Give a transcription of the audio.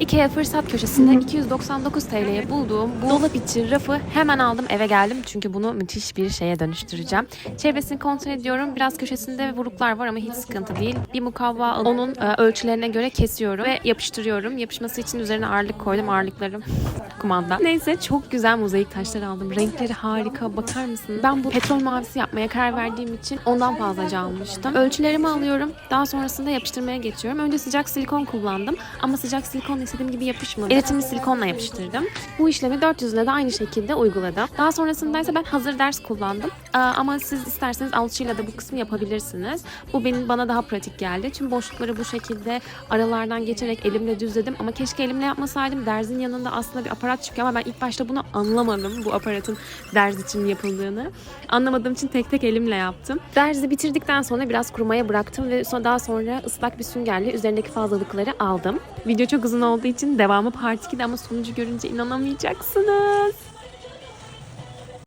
Ikea fırsat köşesinde 299 TL'ye bulduğum bu dolap içi rafı hemen aldım eve geldim. Çünkü bunu müthiş bir şeye dönüştüreceğim. Çevresini kontrol ediyorum. Biraz köşesinde vuruklar var ama hiç sıkıntı değil. Bir mukavva alıp onun e, ölçülerine göre kesiyorum ve yapıştırıyorum. Yapışması için üzerine ağırlık koydum. Ağırlıklarım kumanda. Neyse çok güzel mozaik taşlar aldım. Renkleri harika. Bakar mısın? Ben bu petrol mavisi yapmaya karar verdiğim için ondan fazlaca almıştım. Ölçülerimi alıyorum. Daha sonrasında yapıştırmaya geçiyorum. Önce sıcak silikon kullandım. Ama sıcak silikon istediğim gibi yapışmadı. Eritimli silikonla yapıştırdım. Bu işlemi 400'üne de aynı şekilde uyguladım. Daha sonrasında ise ben hazır ders kullandım. Ama siz isterseniz alçıyla da bu kısmı yapabilirsiniz. Bu benim bana daha pratik geldi. Tüm boşlukları bu şekilde aralardan geçerek elimle düzledim. Ama keşke elimle yapmasaydım. Derzin yanında aslında bir aparat çıkıyor ama ben ilk başta bunu anlamadım. Bu aparatın derz için yapıldığını. Anlamadığım için tek tek elimle yaptım. Derzi bitirdikten sonra biraz kurumaya bıraktım ve sonra daha sonra ıslak bir süngerle üzerindeki fazlalıkları aldım. Video çok uzun olduğu için devamı part 2'de ama sonucu görünce inanamayacaksınız.